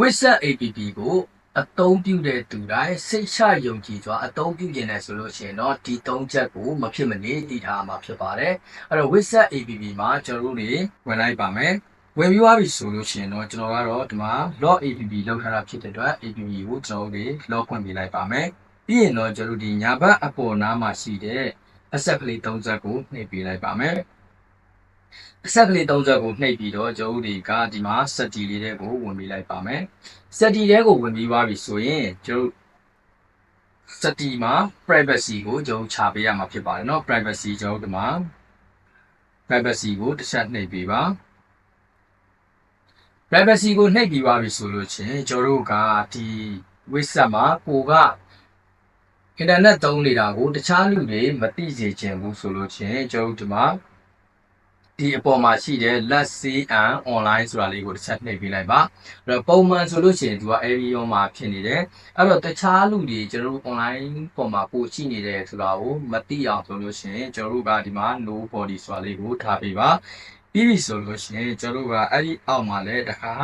Wizard APP ကိုအသုံးပြုတဲ့သူတိုင်းစိတ်ချယုံကြည်စွာအသုံးပြုကျင်တယ်ဆိုလို့ရှိရင်တော့ဒီ၃ချက်ကိုမဖြစ်မနေတည်ထားမှာဖြစ်ပါတယ်အဲ့တော့ Wizard APP မှာကျွန်တော်တို့တွေဝင်လိုက်ပါမယ်ဝင်ပြီးသွားပြီဆိုလို့ရှိရင်တော့ကျွန်တော်ကတော့ဒီမှာ log APP လောက်ထားတာဖြစ်တဲ့အတွက် APP ကိုကျွန်တော်တို့တွေ log ဖွင့်ပေးလိုက်ပါမယ်ပြီးရင်တော့ကျွန်တော်တို့ဒီညာဘက်အပေါ်နားမှာရှိတဲ့အဆက်ကလေး၃ချက်ကိုနှိပ်ပေးလိုက်ပါမယ်အ ဆက်ကလေး၃ချက်ကိုနှိပ်ပြီးတော့ကျွန်တော်တို့တွေကဒီမှာ set လေးတွေကိုဝင်ပေးလိုက်ပါမယ် စက်တီတဲကိုဝင်ပြီးသွားပြီဆိုရင်ကျွန်တော်စက်တီမှာ privacy ကိုကျွန်တော်ခြာပေးရမှာဖြစ်ပါတယ်เนาะ privacy ကျွန်တော်ဒီမှာ privacy ကိုတစ်ချက်နှိပ်ပေးပါ privacy ကိုနှိပ်ပြီးသွားပြီဆိုလို့ချင်းကျွန်တော်တို့ကဒီ website မှာကိုကအင်တာနက်သုံးနေတာကိုတခြားလူတွေမသိစေချင်ဘူးဆိုလို့ချင်းကျွန်တော်တို့ဒီမှာ ဒီအပေါ်မှာရှိတဲ့ let's see and online ဆိုတာလေးကိုတစ်ချက်နှိပ်ပေးလိုက်ပါအဲ့တော့ပုံမှန်ဆိုလို့ရှိရင်သူက area မှာဖြစ်နေတယ်အဲ့တော့တခြားလူတွေကျွန်တော်တို့ online ပေါ်မှာပို့ရှိနေတယ်ဆိုတာကိုမသိအောင်ဆိုလို့ရှိရင်ကျွန်တော်တို့ကဒီမှာ no body ဆိုတာလေးကိုထားပေးပါပြီးပြီဆိုလို့ရှိရင်ကျွန်တော်တို့ကအဲ့ဒီအောက်မှာလည်းတစ်ခါ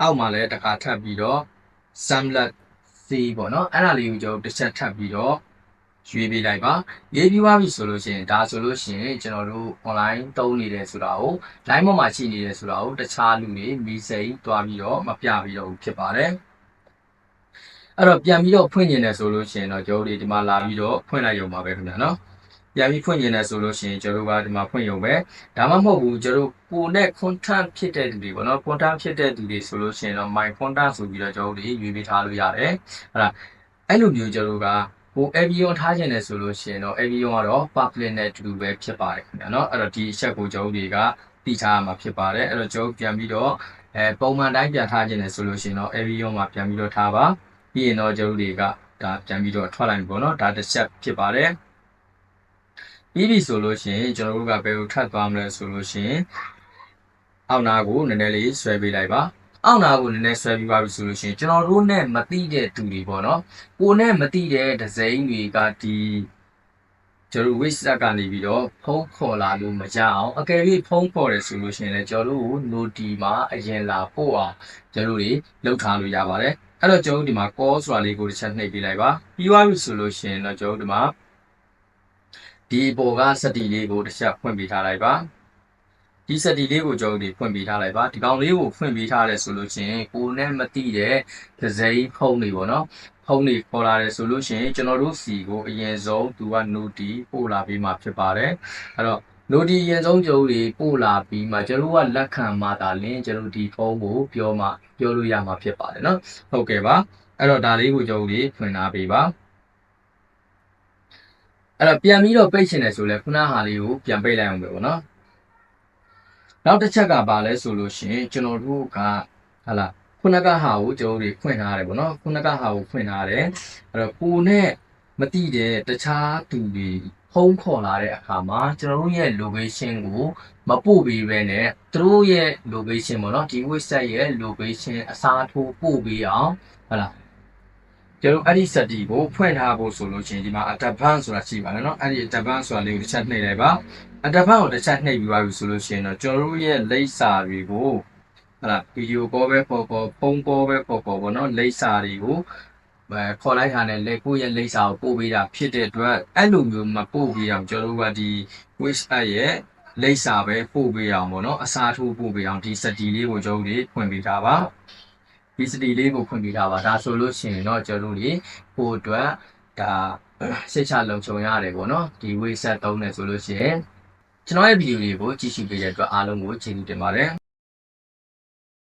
အောက်မှာလည်းတစ်ခါထပ်ပြီးတော့ samlet c ပေါ့နော်အဲ့ဒါလေးကိုကျွန်တော်တစ်ချက်ထပ်ပြီးတော့ ရွေးပေးလိုက်ပါရေးပြီးသွားပြီဆိုလို့ရှိရင်ဒါဆိုလို့ရှိရင်ကျွန်တော်တို့ online သုံးနေတယ်ဆိုတာကို line ပေါ်မှာရှိနေတယ်ဆိုတာကိုတခြားလူတွေမီစိန်တွားပြီးတော့မပြပြီးတော့ဖြစ်ပါတယ်အဲ့တော့ပြန်ပြီးတော့ဖွင့်ကျင်တယ်ဆိုလို့ရှိရင်တော့ကျွန်တော်တို့ဒီမှာလာပြီးတော့ဖွင့်လိုက်ရုံပါပဲခင်ဗျာနော်ပြန်ပြီးဖွင့်ကျင်တယ်ဆိုလို့ရှိရင်ကျွန်တော်တို့ကဒီမှာဖွင့်ရုံပဲဒါမှမဟုတ်ဘူးကျွန်တော်တို့ကိုနဲ့ content ဖြစ်တဲ့သူတွေပေါ့နော် content ဖြစ်တဲ့သူတွေဆိုလို့ရှိရင်တော့ my content ဆိုပြီးတော့ကျွန်တော်တို့ရွေးပေးထားလို့ရတယ်ဟုတ်လားအဲ့လိုမျိုးကျွန်တော်တို့က ဟို avion ထားခြင်းတယ်ဆိုလို့ရှိရင်တော့ avion ကတော့ public နဲ့အတူတူပဲဖြစ်ပါတယ်ခင်ဗျာเนาะအဲ့တော့ဒီအချက်ကိုကျွန်တော်တို့တွေကသိထားရမှာဖြစ်ပါတယ်အဲ့တော့ကျွန်တော်ပြန်ပြီးတော့အဲပုံမှန်တိုင်းပြန်ထားခြင်းတယ်ဆိုလို့ရှိရင်တော့ avion မှာပြန်ပြီးတော့ထားပါပြီးရင်တော့ကျွန်တော်တို့တွေကဒါပြန်ပြီးတော့ထွက်လိုက်ပြီပေါ့เนาะဒါတစ်ချက်ဖြစ်ပါတယ်ပြီးပြီဆိုလို့ရှိရင်ကျွန်တော်တို့ကဘယ်လိုထပ်သွားမလဲဆိုလို့ရှိရင်အောက်နာကိုနည်းနည်းလေးဆွဲပေးလိုက်ပါ အောက်နာကိုနည်းနည်းဆွဲပြီးပါပြီဆိုလို့ရှိရင်ကျွန်တော်တို့နဲ့မတိတဲ့သူတွေပေါ့နော်ကိုနဲ့မတိတဲ့ဒီဇိုင်းတွေကဒီကျွန်တော်တို့ website ကနေပြီးတော့ဖုန်းခေါ်လာလို့မရအောင်အကယ်၍ဖုန်းခေါ်တယ်ဆိုလို့ရှိရင်လည်းကျွန်တော်တို့ကို noti မှာအရင်လာပို့အောင်ကျွန်တော်တို့တွေလုပ်ထားလို့ရပါတယ်အဲ့တော့ကျွန်တော်တို့ဒီမှာ call ဆိုတာလေးကိုတစ်ချက်နှိပ်ပေးလိုက်ပါပြီးသွားပြီဆိုလို့ရှိရင်တော့ကျွန်တော်တို့ဒီမှာဒီပေါ်ကစက်တီလေးကိုတစ်ချက်ဖွင့်ပေးထားလိုက်ပါ ဒီစက်တီလေးကိုကျွန်တော်ဒီဖွင့်ပေးထားလိုက်ပါဒီကောင်လေးကိုဖွင့်ပေးထားတယ်ဆိုလို့ရှိရင်ကိုနဲ့မတိတဲ့ဒဇိဖုံးတွေပေါ့နော်ဖုံးတွေခေါ်လာတယ်ဆိုလို့ရှိရင်ကျွန်တော်တို့စီကိုအရင်ဆုံးသူက noti ပို့လာပေးမှာဖြစ်ပါတယ်အဲ့တော့ noti အရင်ဆုံးကျုပ်တွေပို့လာပြီးမှကျွန်တော်ကလက်ခံမှသာလင်းကျွန်တော်ဒီဖုံးကိုပြောမှပြောလို့ရမှာဖြစ်ပါတယ်နော်ဟုတ်ကဲ့ပါအဲ့တော့ဒါလေးကိုကျုပ်တွေဖွင့်လာပေးပါအဲ့တော့ပြန်ပြီးတော့ပိတ်ရှင်တယ်ဆိုလဲခုနဟာလေးကိုပြန်ပိတ်လိုက်အောင်ပဲပေါ့နော် နောက်တစ်ချက်ကပါလဲဆိုလို့ရှိရင်ကျွန်တော်တို့ကဟာလာခုနကဟာကိုကျွန်တော်တို့ဖွင့်ထားရတယ်ပေါ့နော်ခုနကဟာကိုဖွင့်ထားတယ်အဲ့တော့ကိုနဲ့မတိတဲ့တခြားသူတွေဖုန်းခေါ်လာတဲ့အခါမှာကျွန်တော်တို့ရဲ့ location ကိုမပို့ပေးဘဲနဲ့သူတို့ရဲ့ location ပေါ့နော်ဒီ website ရဲ့ location အစားထိုးပို့ပေးအောင်ဟုတ်လား ကျွန်တော်အဲ့ဒီ setting ကိုဖွင့်ထားဖို့ဆိုလို့ချင်းဒီမှာ advanced ဆိုတာရှိပါတယ်နော်အဲ့ဒီ advanced ဆိုတာလေးကိုတစ်ချက်နှိပ်လိုက်ပါ advanced ကိုတစ်ချက်နှိပ်ပြီးပါပြီဆိုလို့ရှိရင်တော့ကျွန်တော်တို့ရဲ့လိပ်စာတွေကိုဟလာဗီဒီယိုကောပဲပေါ်ပေါ်ပုံပေါ်ပဲပေါ်ပေါ်ပေါ့နော်လိပ်စာတွေကိုအဲခေါ်လိုက်တာနဲ့လေကိုယ့်ရဲ့လိပ်စာကိုပို့ပေးတာဖြစ်တဲ့အတွက်အဲ့လိုမျိုးမပို့ပေးအောင်ကျွန်တော်တို့ကဒီ wish app ရဲ့လိပ်စာပဲပို့ပေးအောင်ပေါ့နော်အစားထိုးပို့ပေးအောင်ဒီစတီလေးကိုကျွန်တော်တို့ဖွင့်ပေးထားပါ ဒီစတီလေးကိုဖွင့်ပေးထားပါဒါဆိုလို့ရှိရင်တော့ကျွန်တော်တို့ဒီပို့အတွက်ဒါစိတ်ချလုံခြုံရတယ်ပေါ့နော်ဒီ website သုံးတယ်ဆိုလို့ရှိရင်ကျွန်တော်ရဲ့ဗီဒီယိုလေးကိုကြည့်ရှုပေးတဲ့အတွက်အားလုံးကိုကျေးဇူးတင်ပါတယ်